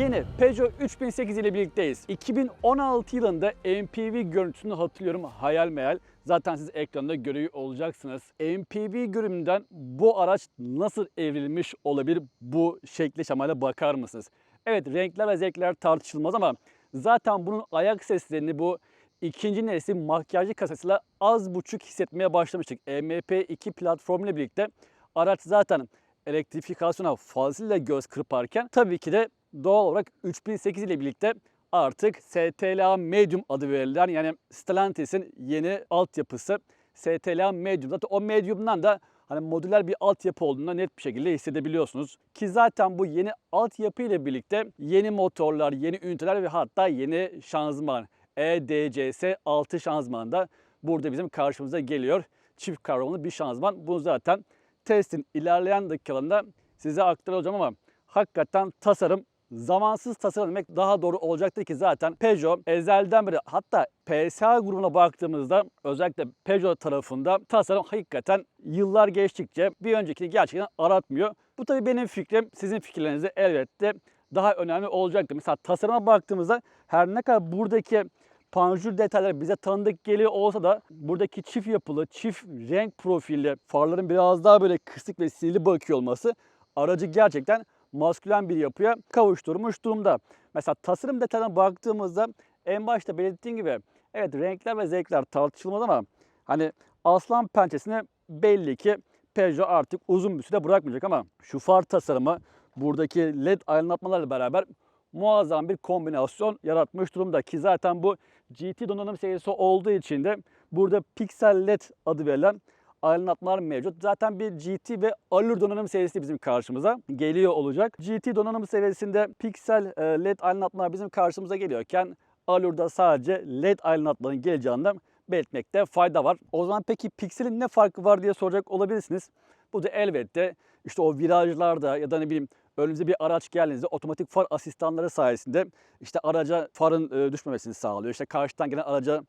Yeni Peugeot 3008 ile birlikteyiz. 2016 yılında MPV görüntüsünü hatırlıyorum hayal meyal. Zaten siz ekranda görüyor olacaksınız. MPV görünümünden bu araç nasıl evrilmiş olabilir bu şekli şemale bakar mısınız? Evet renkler ve zevkler tartışılmaz ama zaten bunun ayak seslerini bu ikinci nesil makyajlı kasasıyla az buçuk hissetmeye başlamıştık. EMP2 platformuyla birlikte araç zaten elektrifikasyona fazlasıyla göz kırparken tabii ki de doğal olarak 3008 ile birlikte artık STLA Medium adı verilen yani Stellantis'in yeni altyapısı STLA Medium. Zaten o Medium'dan da hani modüler bir altyapı olduğunu net bir şekilde hissedebiliyorsunuz. Ki zaten bu yeni altyapı ile birlikte yeni motorlar, yeni üniteler ve hatta yeni şanzıman EDCS 6 şanzımanı da burada bizim karşımıza geliyor. Çift karbonlu bir şanzıman. Bunu zaten testin ilerleyen dakikalarında size aktaracağım ama hakikaten tasarım zamansız tasarım demek daha doğru olacaktır ki zaten Peugeot ezelden beri hatta PSA grubuna baktığımızda özellikle Peugeot tarafında tasarım hakikaten yıllar geçtikçe bir öncekini gerçekten aratmıyor. Bu tabii benim fikrim. Sizin fikirleriniz de elbette daha önemli olacaktır. Mesela tasarıma baktığımızda her ne kadar buradaki panjur detayları bize tanıdık geliyor olsa da buradaki çift yapılı, çift renk profilli farların biraz daha böyle kısık ve sinirli bakıyor olması aracı gerçekten maskülen bir yapıya kavuşturmuş durumda. Mesela tasarım detaylarına baktığımızda en başta belirttiğim gibi evet renkler ve zevkler tartışılmaz ama hani aslan pençesini belli ki Peugeot artık uzun bir süre bırakmayacak ama şu far tasarımı buradaki led aydınlatmalarla beraber muazzam bir kombinasyon yaratmış durumda ki zaten bu GT donanım serisi olduğu için de burada Pixel LED adı verilen aydınlatmalar mevcut. Zaten bir GT ve Allure donanım serisi bizim karşımıza geliyor olacak. GT donanım seviyesinde Pixel e, LED aydınlatmalar bizim karşımıza geliyorken Allure'da sadece LED aydınlatmaların geleceğinden belirtmekte fayda var. O zaman peki Pixel'in ne farkı var diye soracak olabilirsiniz. Bu da elbette işte o virajlarda ya da ne bileyim önünüze bir araç geldiğinizde otomatik far asistanları sayesinde işte araca farın e, düşmemesini sağlıyor. İşte karşıdan gelen araca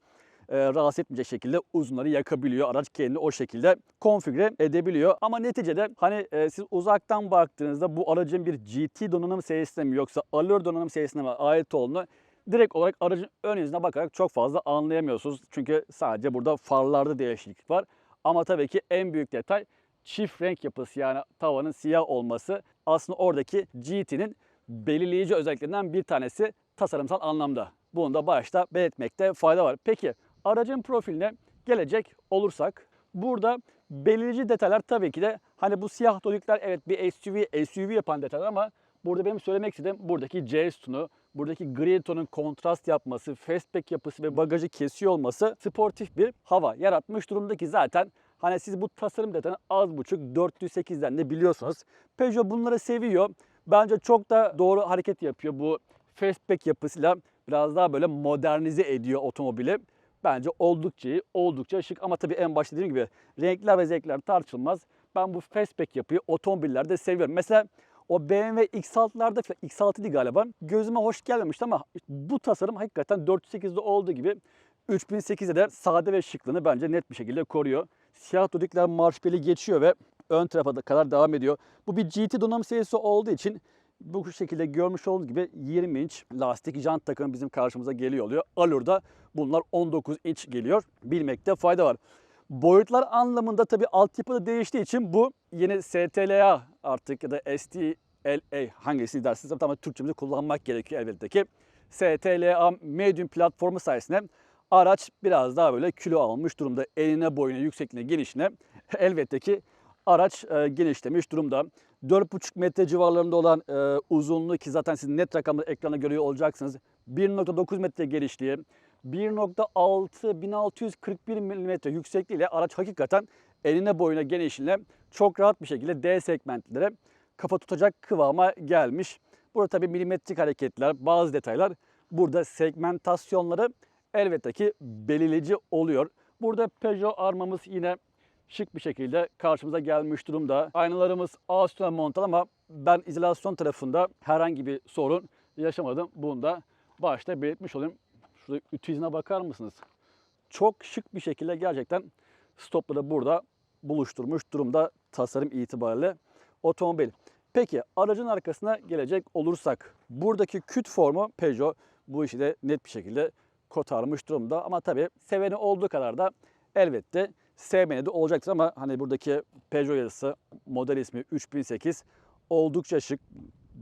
e, rahatsız etmeyecek şekilde uzunları yakabiliyor. Araç kendini o şekilde konfigüre edebiliyor. Ama neticede hani e, siz uzaktan baktığınızda bu aracın bir GT donanım serisine mi yoksa Allure donanım serisine mi ait olduğunu direkt olarak aracın ön yüzüne bakarak çok fazla anlayamıyorsunuz. Çünkü sadece burada farlarda değişiklik var. Ama tabii ki en büyük detay çift renk yapısı yani tavanın siyah olması aslında oradaki GT'nin belirleyici özelliklerinden bir tanesi tasarımsal anlamda. Bunu da başta belirtmekte fayda var. Peki aracın profiline gelecek olursak burada belirleyici detaylar tabii ki de hani bu siyah dolikler evet bir SUV, SUV yapan detaylar ama burada benim söylemek istediğim buradaki C sütunu, buradaki gri tonun kontrast yapması, fastback yapısı ve bagajı kesiyor olması sportif bir hava yaratmış durumda ki zaten Hani siz bu tasarım detayını az buçuk 408'den de biliyorsunuz. Peugeot bunları seviyor. Bence çok da doğru hareket yapıyor bu fastback yapısıyla. Biraz daha böyle modernize ediyor otomobili. Bence oldukça iyi, oldukça şık ama tabii en başta dediğim gibi renkler ve zevkler tartışılmaz. Ben bu fastback yapıyı otomobillerde seviyorum. Mesela o BMW X6'larda falan X6'ydı galiba. Gözüme hoş gelmemişti ama bu tasarım hakikaten 408'de olduğu gibi 3008'de de sade ve şıklığını bence net bir şekilde koruyor. Siyah dodikler marşpeli geçiyor ve ön tarafa da kadar devam ediyor. Bu bir GT donanım serisi olduğu için bu şekilde görmüş olduğunuz gibi 20 inç lastik jant takımı bizim karşımıza geliyor oluyor. Alur'da bunlar 19 inç geliyor. Bilmekte fayda var. Boyutlar anlamında tabi altyapı da değiştiği için bu yeni STLA artık ya da STLA hangisini dersiniz ama Türkçemizi kullanmak gerekiyor elbette ki. STLA Medium platformu sayesinde araç biraz daha böyle kilo almış durumda. Eline boyuna, yüksekliğine, genişine elbette ki araç e, genişlemiş durumda. 4,5 metre civarlarında olan e, uzunluğu ki zaten siz net rakamları ekranda görüyor olacaksınız. 1.9 metre genişliği, 1.6 1641 mm yüksekliğiyle araç hakikaten eline boyuna genişliğine çok rahat bir şekilde D segmentlere kafa tutacak kıvama gelmiş. Burada tabii milimetrik hareketler, bazı detaylar burada segmentasyonları elbette ki belirleyici oluyor. Burada Peugeot armamız yine şık bir şekilde karşımıza gelmiş durumda. Aynalarımız A üstüne montal ama ben izolasyon tarafında herhangi bir sorun yaşamadım. Bunu da başta belirtmiş olayım. Şurada ütü izine bakar mısınız? Çok şık bir şekilde gerçekten stopları burada buluşturmuş durumda tasarım itibariyle otomobil. Peki aracın arkasına gelecek olursak buradaki küt formu Peugeot bu işi de net bir şekilde kotarmış durumda. Ama tabii seveni olduğu kadar da elbette sevmeni de olacaktır ama hani buradaki Peugeot yazısı model ismi 3008 oldukça şık.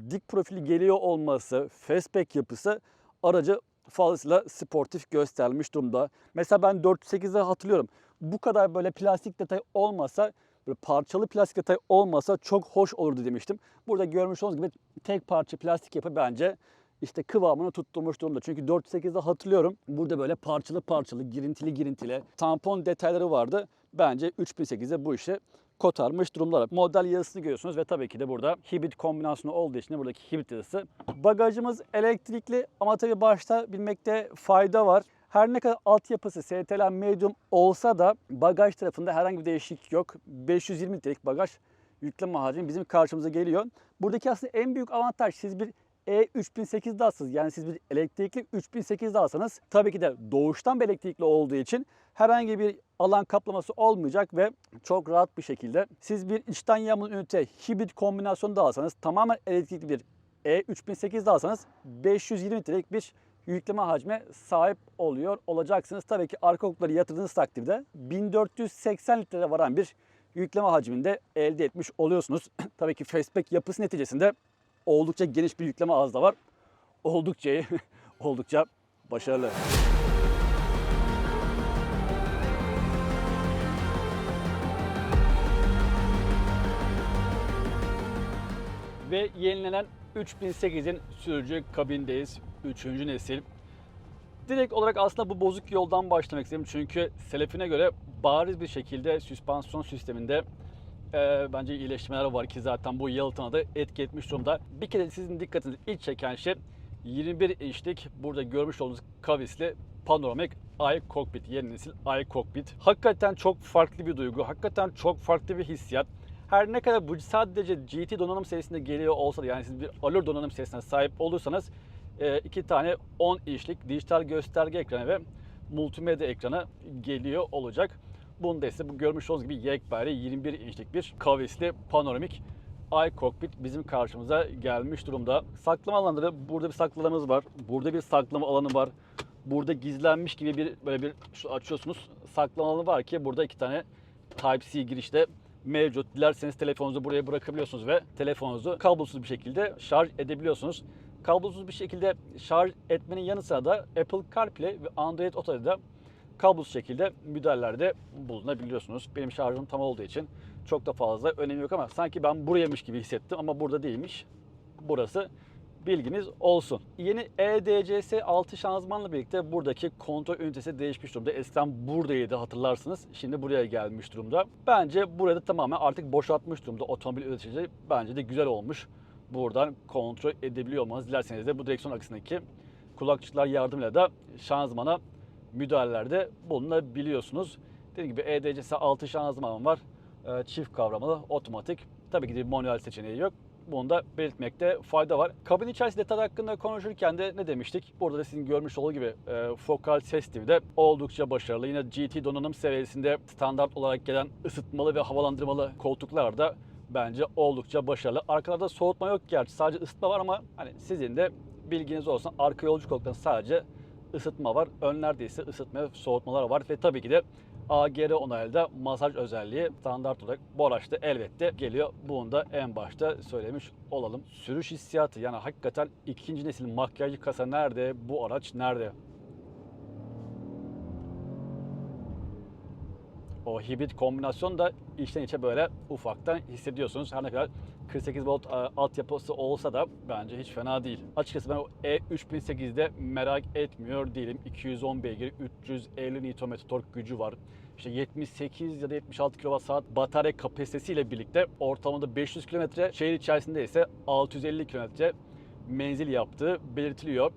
Dik profili geliyor olması, fastback yapısı aracı fazlasıyla sportif göstermiş durumda. Mesela ben 408'de hatırlıyorum. Bu kadar böyle plastik detay olmasa, böyle parçalı plastik detay olmasa çok hoş olurdu demiştim. Burada görmüş olduğunuz gibi tek parça plastik yapı bence işte kıvamını tutturmuş durumda. Çünkü 408'de hatırlıyorum burada böyle parçalı parçalı, girintili girintili tampon detayları vardı. Bence 3008'de bu işe kotarmış durumlar. Model yazısını görüyorsunuz ve tabii ki de burada hibrit kombinasyonu olduğu için buradaki hibrit yazısı. Bagajımız elektrikli ama tabii başta bilmekte fayda var. Her ne kadar altyapısı STL Medium olsa da bagaj tarafında herhangi bir değişiklik yok. 520 litrelik bagaj yükleme hacmi bizim karşımıza geliyor. Buradaki aslında en büyük avantaj siz bir E3008'de alsanız yani siz bir elektrikli 3008'de alsanız tabii ki de doğuştan bir elektrikli olduğu için herhangi bir alan kaplaması olmayacak ve çok rahat bir şekilde siz bir içten yanmalı ünite hibrit kombinasyonu da alsanız tamamen elektrikli bir E3008'de alsanız 520 litrelik bir yükleme hacme sahip oluyor olacaksınız. Tabii ki arka koltukları yatırdığınız takdirde 1480 litreye varan bir yükleme hacminde elde etmiş oluyorsunuz. Tabii ki fastback yapısı neticesinde oldukça geniş bir yükleme ağzı da var. Oldukça oldukça başarılı. Ve yenilenen 3008'in sürücü kabindeyiz. Üçüncü nesil. Direkt olarak aslında bu bozuk yoldan başlamak istedim. Çünkü Selefi'ne göre bariz bir şekilde süspansiyon sisteminde e, bence iyileştirmeler var ki zaten bu yalıtına da etki etmiş durumda. Bir kere sizin dikkatinizi ilk çeken şey 21 inçlik burada görmüş olduğunuz kavisli panoramik i cockpit, yeni nesil i cockpit. Hakikaten çok farklı bir duygu, hakikaten çok farklı bir hissiyat. Her ne kadar bu sadece GT donanım serisinde geliyor olsa da yani siz bir Allure donanım serisine sahip olursanız e, iki tane 10 inçlik dijital gösterge ekranı ve multimedya ekranı geliyor olacak. Bunda ise bu görmüş olduğunuz gibi yekpare 21 inçlik bir kavisli panoramik iCockpit bizim karşımıza gelmiş durumda. Saklama alanları burada bir saklamanız var. Burada bir saklama alanı var. Burada gizlenmiş gibi bir böyle bir şu açıyorsunuz. Saklama alanı var ki burada iki tane Type-C girişte mevcut. Dilerseniz telefonunuzu buraya bırakabiliyorsunuz ve telefonunuzu kablosuz bir şekilde şarj edebiliyorsunuz. Kablosuz bir şekilde şarj etmenin yanı sıra da Apple CarPlay ve Android Auto'da da kablosuz şekilde müdahalelerde bulunabiliyorsunuz. Benim şarjım tam olduğu için çok da fazla önemi yok ama sanki ben buraymış gibi hissettim ama burada değilmiş. Burası bilginiz olsun. Yeni EDCS 6 şanzımanla birlikte buradaki kontrol ünitesi değişmiş durumda. Eskiden buradaydı hatırlarsınız. Şimdi buraya gelmiş durumda. Bence burada tamamen artık boşaltmış durumda otomobil üretici. Bence de güzel olmuş. Buradan kontrol edebiliyor olmanız. Dilerseniz de bu direksiyon akısındaki kulakçıklar yardımıyla da şanzımana müdahalelerde bulunabiliyorsunuz. Dediğim gibi E EDCS 6 şanzıman var. Ee, Çift kavramalı, otomatik. Tabii ki de manuel seçeneği yok. Bunu da belirtmekte fayda var. Kabin içerisi detay hakkında konuşurken de ne demiştik? Burada da sizin görmüş olduğu gibi e, fokal ses de oldukça başarılı. Yine GT donanım seviyesinde standart olarak gelen ısıtmalı ve havalandırmalı koltuklar da bence oldukça başarılı. Arkalarda soğutma yok gerçi sadece ısıtma var ama hani sizin de bilginiz olsun arka yolcu koltuklarında sadece ısıtma var. Önlerde ise ısıtma ve soğutmalar var ve tabii ki de AGR onaylı masaj özelliği standart olarak bu araçta elbette geliyor. Bunu da en başta söylemiş olalım. Sürüş hissiyatı yani hakikaten ikinci nesil makyajlı kasa nerede? Bu araç nerede? O hibrit kombinasyon da içten içe böyle ufaktan hissediyorsunuz. Her ne kadar 48 volt e, altyapısı olsa da bence hiç fena değil. Açıkçası ben o E3008'de merak etmiyor değilim. 210 beygir, 350 Nm tork gücü var. İşte 78 ya da 76 kWh batarya kapasitesiyle birlikte ortalamada 500 km, şehir içerisinde ise 650 km menzil yaptığı belirtiliyor.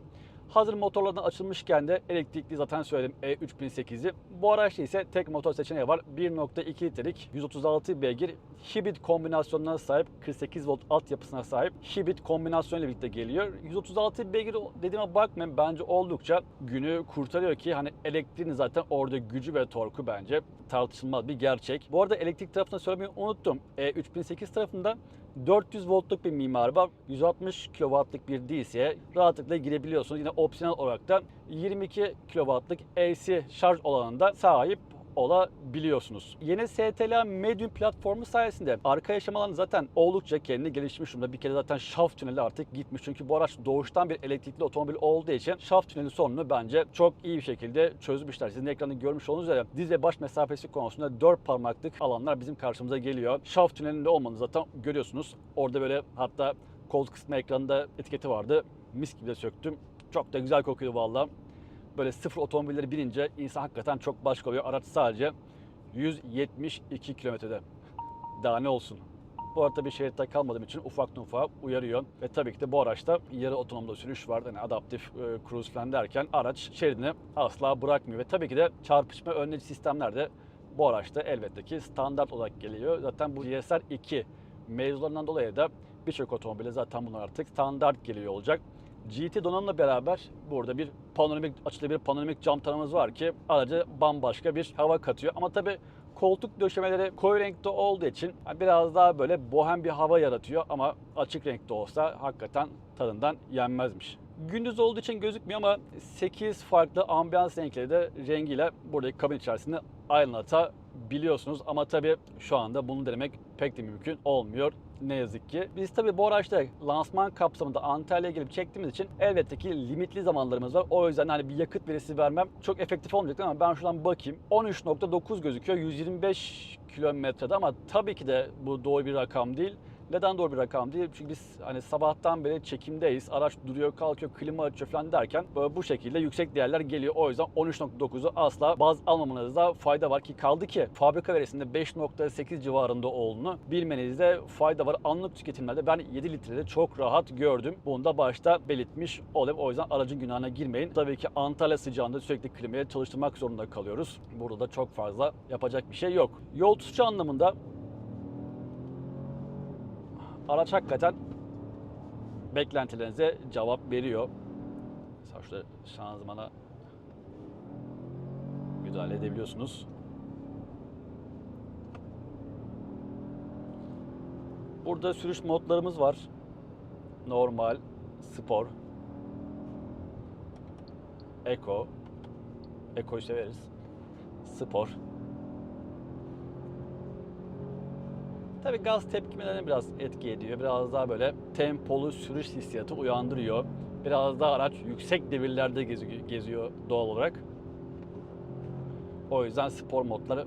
Hazır motorlardan açılmışken de elektrikli zaten söyledim E3008'i. Bu araçta ise tek motor seçeneği var. 1.2 litrelik 136 beygir hibrit kombinasyonuna sahip 48 volt altyapısına sahip hibrit kombinasyonuyla birlikte geliyor. 136 beygir dediğime bakmayın bence oldukça günü kurtarıyor ki hani elektriğin zaten orada gücü ve torku bence tartışılmaz bir gerçek. Bu arada elektrik tarafında söylemeyi unuttum. E3008 tarafında 400 voltluk bir mimari var. 160 kW'lık bir DC'ye rahatlıkla girebiliyorsunuz. Yine opsiyonel olarak da 22 kW'lık AC şarj alanında sahip olabiliyorsunuz. Yeni STLA Medium platformu sayesinde arka yaşamalarını zaten oldukça kendini geliştirmiş durumda. Bir kere zaten şaft tüneli artık gitmiş. Çünkü bu araç doğuştan bir elektrikli otomobil olduğu için şaft tüneli sorununu bence çok iyi bir şekilde çözmüşler. Sizin ekranda görmüş olduğunuz üzere diz ve baş mesafesi konusunda 4 parmaklık alanlar bizim karşımıza geliyor. Şaft tünelinde olmanı zaten görüyorsunuz. Orada böyle hatta koltuk kısmı ekranında etiketi vardı. Mis gibi de söktüm. Çok da güzel kokuyor vallahi böyle sıfır otomobilleri binince insan hakikaten çok başka oluyor. Araç sadece 172 kilometrede. Daha ne olsun. Bu arada bir şeritte kalmadığım için ufak ufak uyarıyor. Ve tabii ki de bu araçta yarı otonomda sürüş var. Yani adaptif e, cruise falan derken araç şeridini asla bırakmıyor. Ve tabii ki de çarpışma önleyici sistemler de bu araçta elbette ki standart olarak geliyor. Zaten bu GSR 2 mevzularından dolayı da birçok otomobile zaten bunlar artık standart geliyor olacak. GT donanımla beraber burada bir panoramik açılı bir panoramik cam taramız var ki araca bambaşka bir hava katıyor. Ama tabii koltuk döşemeleri koyu renkte olduğu için biraz daha böyle bohem bir hava yaratıyor ama açık renkte olsa hakikaten tadından yenmezmiş. Gündüz olduğu için gözükmüyor ama 8 farklı ambiyans renkleri de rengiyle buradaki kabin içerisinde aydınlatabiliyorsunuz. Ama tabii şu anda bunu denemek pek de mümkün olmuyor ne yazık ki. Biz tabii bu araçta lansman kapsamında Antalya'ya gelip çektiğimiz için elbette ki limitli zamanlarımız var. O yüzden hani bir yakıt verisi vermem çok efektif olmayacak ama ben şuradan bakayım. 13.9 gözüküyor 125 kilometrede ama tabii ki de bu doğru bir rakam değil. Neden doğru bir rakam değil? Çünkü biz hani sabahtan beri çekimdeyiz. Araç duruyor, kalkıyor, klima açıyor falan derken bu şekilde yüksek değerler geliyor. O yüzden 13.9'u asla baz almamanızda fayda var ki kaldı ki fabrika verisinde 5.8 civarında olduğunu bilmenizde fayda var. Anlık tüketimlerde ben 7 litrede çok rahat gördüm. Bunu da başta belirtmiş olayım. O yüzden aracın günahına girmeyin. Tabii ki Antalya sıcağında sürekli klimayı çalıştırmak zorunda kalıyoruz. Burada da çok fazla yapacak bir şey yok. Yol tutuşu anlamında araç hakikaten beklentilerinize cevap veriyor. Mesela şurada şanzımana müdahale edebiliyorsunuz. Burada sürüş modlarımız var. Normal, spor, eko. Eko'yu severiz. Spor. Tabi gaz tepkimelerine biraz etki ediyor. Biraz daha böyle tempolu sürüş hissiyatı uyandırıyor. Biraz daha araç yüksek devirlerde geziyor, doğal olarak. O yüzden spor modları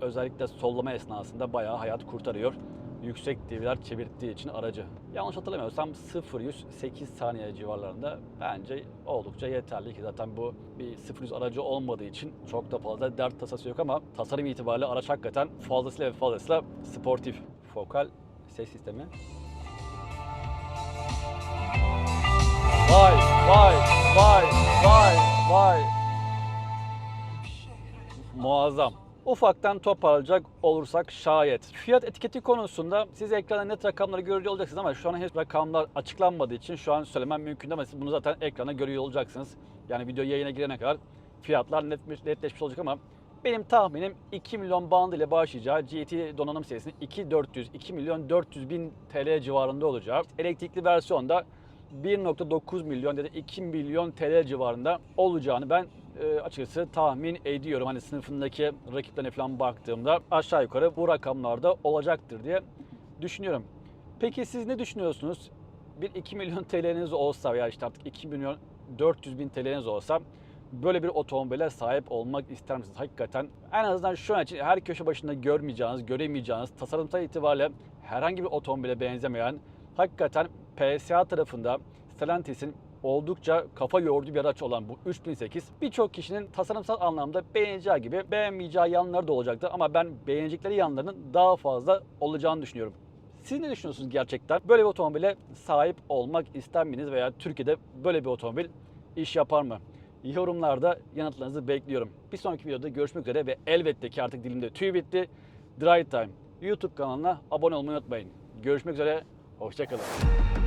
özellikle sollama esnasında bayağı hayat kurtarıyor. Yüksek devirler çevirttiği için aracı. Yanlış hatırlamıyorsam 0-108 saniye civarlarında bence oldukça yeterli ki zaten bu bir 0-100 aracı olmadığı için çok da fazla dert tasası yok ama tasarım itibariyle araç hakikaten fazlasıyla ve fazlasıyla sportif. Fokal ses sistemi. Vay vay vay vay vay. Muazzam. Ufaktan toparlayacak olursak şayet. Fiyat etiketi konusunda siz ekranda net rakamları görüyor olacaksınız ama şu an henüz rakamlar açıklanmadığı için şu an söylemem mümkün değil ama siz bunu zaten ekrana görüyor olacaksınız. Yani video yayına girene kadar fiyatlar netmiş, netleşmiş olacak ama benim tahminim 2 milyon band ile başlayacağı GT donanım serisinin 2400 2 milyon 400 bin TL civarında olacağı. Elektrikli versiyonda 1.9 milyon ya da 2 milyon TL civarında olacağını ben e, açıkçası tahmin ediyorum. Hani sınıfındaki rakiplerine falan baktığımda aşağı yukarı bu rakamlarda olacaktır diye düşünüyorum. Peki siz ne düşünüyorsunuz? Bir 2 milyon TL'niz olsa veya işte artık 2 milyon 400 bin TL'niz olsa böyle bir otomobile sahip olmak ister misiniz? Hakikaten en azından şu an için her köşe başında görmeyeceğiniz, göremeyeceğiniz, tasarımsal itibariyle herhangi bir otomobile benzemeyen hakikaten PSA tarafında Stellantis'in oldukça kafa yorduğu bir araç olan bu 3008 birçok kişinin tasarımsal anlamda beğeneceği gibi beğenmeyeceği yanları da olacaktır ama ben beğenecekleri yanlarının daha fazla olacağını düşünüyorum. Siz ne düşünüyorsunuz gerçekten? Böyle bir otomobile sahip olmak ister misiniz veya Türkiye'de böyle bir otomobil iş yapar mı? Yorumlarda yanıtlarınızı bekliyorum. Bir sonraki videoda görüşmek üzere ve elbette ki artık dilimde tüy bitti. Drive Time YouTube kanalına abone olmayı unutmayın. Görüşmek üzere, hoşçakalın.